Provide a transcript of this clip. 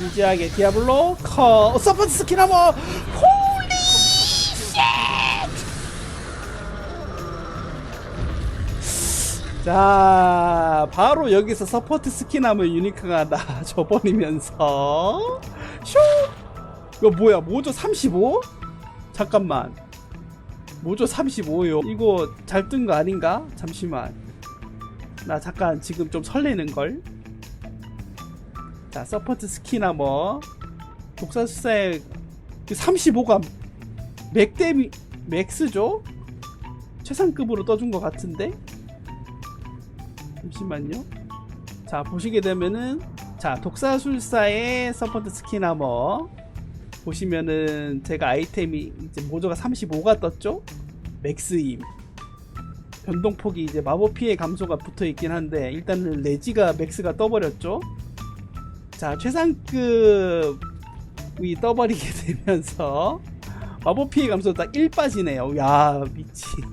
유지하게 디아블로 커. 서포트 스킨 한번. 홀리 자 바로 여기서 서포트 스킨 하면 유니크가 나져버리면서. 슈! 이거 뭐야? 모조 35? 잠깐만. 모조 35요. 이거 잘 뜬 거 아닌가? 잠시만. 나 잠깐 지금 좀 설레는걸 자 서포트 스키나 뭐 독사수사의 35가 맥데미 맥스죠? 최상급으로 떠준 것 같은데? 잠시만요. 자 보시게 되면은 자 독사술사의 서포트 스키나머 보시면은 제가 아이템이 이제 모조가 35가 떴죠? 맥스임. 변동폭이 이제 마법 피해 감소가 붙어 있긴 한데 일단은 레지가 맥스가 떠버렸죠 자 최상급이 떠버리게 되면서 마법 피해 감소 딱1 빠지네요. 야 미친